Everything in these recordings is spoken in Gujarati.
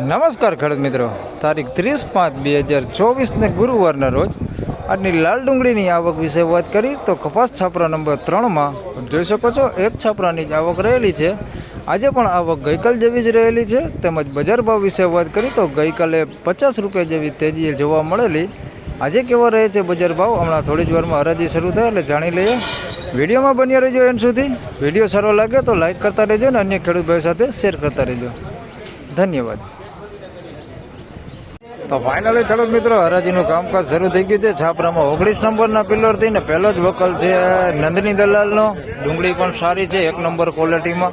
નમસ્કાર ખેડૂત મિત્રો. તારીખ ત્રીસ પાંચ બે હજાર ચોવીસને ગુરુવારના રોજ આજની લાલ ડુંગળીની આવક વિશે વાત કરી તો કપાસ છાપરા નંબર ત્રણમાં જોઈ શકો છો, એક છાપરાની જ આવક રહેલી છે. આજે પણ આવક ગઈકાલ જેવી જ રહેલી છે. તેમજ બજાર ભાવ વિશે વાત કરી તો ગઈકાલે પચાસ રૂપિયા જેવી તેજીએ જોવા મળેલી. આજે કેવા રહે છે બજાર ભાવ? હમણાં થોડી જ વારમાં હરાજી શરૂ થાય એટલે જાણી લઈએ. વિડીયોમાં બન્યા રહેજો એન્ડ સુધી. વીડિયો સારો લાગે તો લાઇક કરતા રહેજો અને અન્ય ખેડૂત ભાઈ સાથે શેર કરતા રહેજો. ધન્યવાદ. તો ફાઇનલી ખેડૂત મિત્રો, હરાજીનું કામકાજ શરૂ થઈ ગયું છે. છાપરામાં ઓગણીસ નંબરના પિલરથી ને પહેલો જ વકલ છે નંદની દલાલનો. ડુંગળી પણ સારી છે, એક નંબર ક્વોલિટીમાં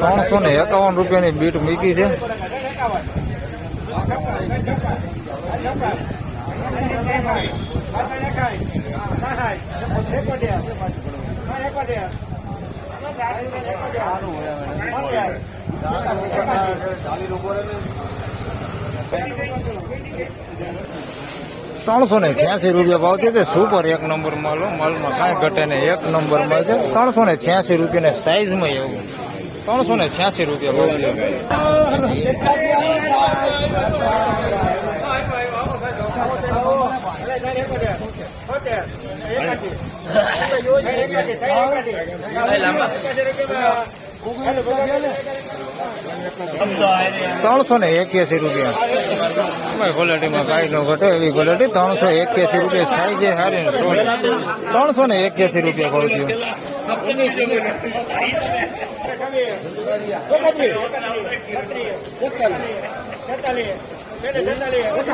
ત્રણસો ને એકાવન રૂપિયાની બીટ મૂકી છે. ત્રણસો ને છ્યાસી રૂપિયા ભાવ છે. સુપર એક નંબર માલ. માલમાં કાંઈ ઘટે ને એક નંબર માલ છે. ત્રણસો ને છ્યાસી રૂપિયા ને સાઈઝમાં એવું. ત્રણસો ને છ્યાસી રૂપિયા ભાવ છે ત્રણસો ને એક્યાસી રૂપિયા ક્વોલિટીમાં કાંઈ ન ઘટે એવી ક્વોલિટી ત્રણસો એક્યાસી રૂપિયા સાઈઝ એ સારી ત્રણસો ને એક્યાસી રૂપિયા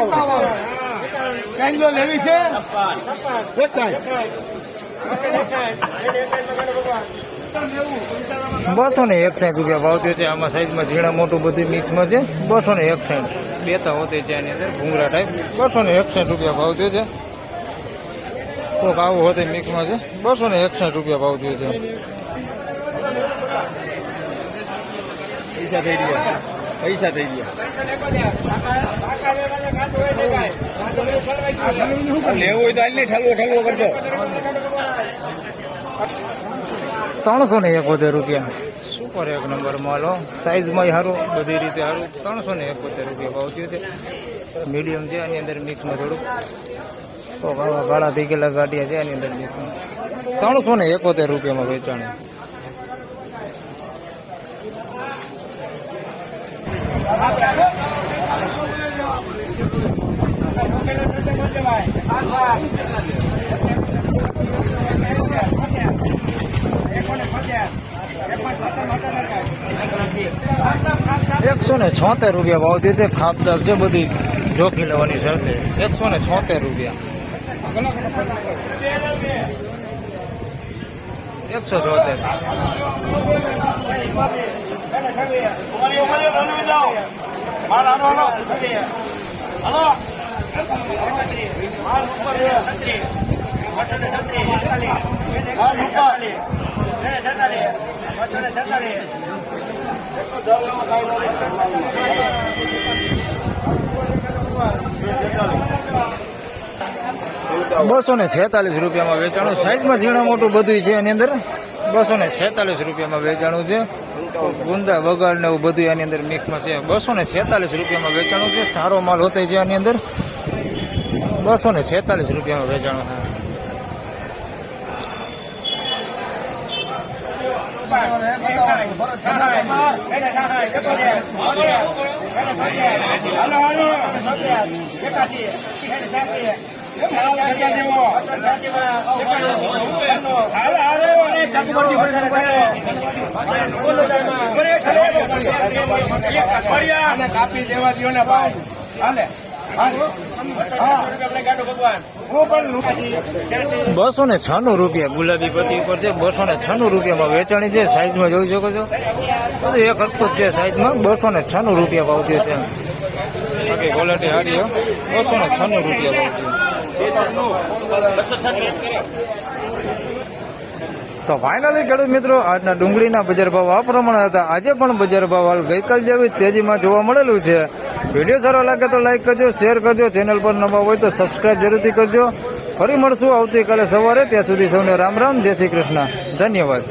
ભાવ કાંગલો લેવી છે બસો ને એકસાઠ રૂપિયા ભાવ થયો છે. આમાં સાઈઝમાં ઝીણા મોટું બધું મિક્સમાં છે. બસો ને એકસાઠ બેતા હોતે છે એની અંદર ભૂંગળા ટાઈપ બસો ને એકસાઠ રૂપિયા ભાવ થયો છે. કોઈક આવું હોતે મિક્સમાં છે. બસો ને એકસાઠ રૂપિયા ભાવ થયો છે. પૈસા થઈ ગયા. પૈસા થઈ ગયા. ત્રણસો ને એકોતેર રૂપિયા. સુપર એક નંબર માલો સાઈઝમાં સારું બધી રીતે સારું ત્રણસો ને એકોતેર રૂપિયા ભાવ થયો છે. મીડિયમ છે, આની અંદર મિક્સમાં થોડુંક. તો ગાળા થઈ ગયેલા ગાંઠિયા છે, આની અંદર મિક્સમાં. ત્રણસો ને એકોતેર રૂપિયામાં વેચાણ. એકસો ને છોતેર રૂપિયા ભાવ દીધે ખાપદાર છે બધી જોખી લેવાની શરતે એકસો ને છોતેર રૂપિયા. એકસો છોતેર બસો ને છેતાલીસ રૂપિયામાં વેચાણું. સાઈડમાં ઝીણા મોટું બધું છે એની અંદર. બસો ને છેતાલીસ રૂપિયામાં વેચાણું છે. ગુંદા વગાડ ને એવું બધું એની અંદર મિક્સમાં છે. બસો ને છેતાલીસ રૂપિયામાં વેચાણું છે. સારો માલ હોતે છે આની અંદર. બસો ને છેતાલીસ રૂપિયામાં વેચાણું છે. કાપી દેવા દો ને ભાઈ હાલે બસો ને છન્નું રૂપિયા ગુલાબી પતિ ઉપર છે. બસો ને છન્નું રૂપિયામાં વેચાણી છે. સાઈઝમાં જોઈ શકો છો. બધું એક જ છે સાઈઝમાં. બસો ને છન્નું રૂપિયા ભાવ છે. ક્વોલિટી સારી હો. બસો ને છન્નું રૂપિયા ભાવ તો ફાઇનલી ખેડૂત મિત્રો, આજના ડુંગળીના બજાર ભાવ આ પ્રમાણે હતા. આજે પણ બજાર ભાવ હાલ ગઈકાલ જેવી તેજીમાં જોવા મળેલું છે. વીડિયો સારો લાગે તો લાઈક કરજો શેર કરજો ચેનલ પર નવા હોય તો સબસ્ક્રાઇબ જરૂરથી કરજો. ફરી મળશું આવતીકાલે સવારે, ત્યાં સુધી સૌને રામ રામ, જય શ્રી કૃષ્ણ. ધન્યવાદ.